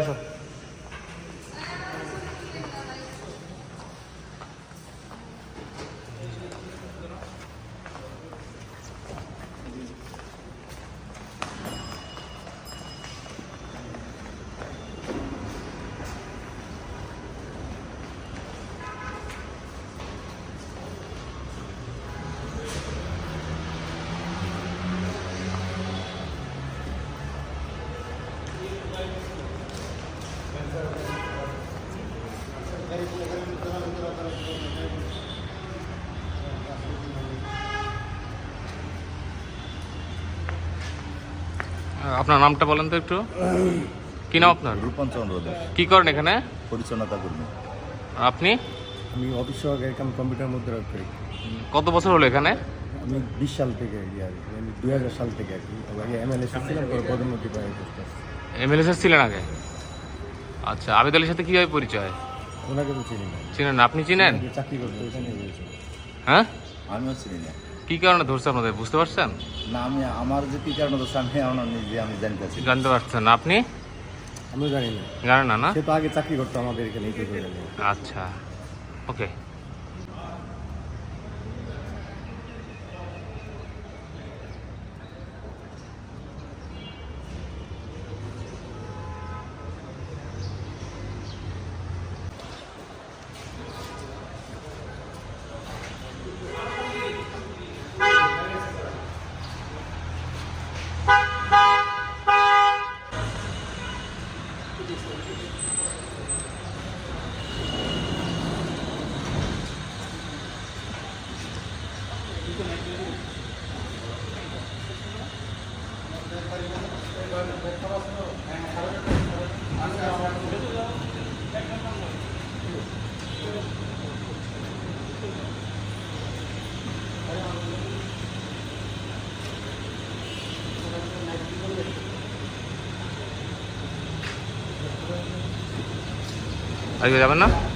আসো। আপনার নামটা বলেন তো একটু। কি নাম আপনার? রূপন চন্দ্র দাস। কি করেন এখানে? পরিচ্ছন্নতা কর্মী। আপনি? আমি অফিস সহকারী কাম কম্পিউটার মধ্যে করি। কত বছর হলো এখানে? আমি বিশ সাল থেকে আর আর আমি দুই হাজার সাল থেকে আর কি আগে এমএলএ ছিলাম পরে পদোন্নতি পাই এমএলএ স্যার ছিলেন আগে? আচ্ছা আবেদ আলীর সাথে কীভাবে পরিচয়? ওনাকে তো চিনি না। চিনেন না? আপনি চিনেন? চাকরি করতে ওখানে হয়েছে হ্যাঁ? আমিও চিনি না। কি কারণে ধরছে আপনাদের বুঝতে পারছেন? না আমি আমার যে কি কারণে দোষ আমি আমার নিজে আমি পারছি জানতে পারছেন না আপনি? আমিও জানি না। জানেন না না? সে তো আগে চাকরি করতো আমাদের এখানে আচ্ছা ওকে। আজকে যাবেন না?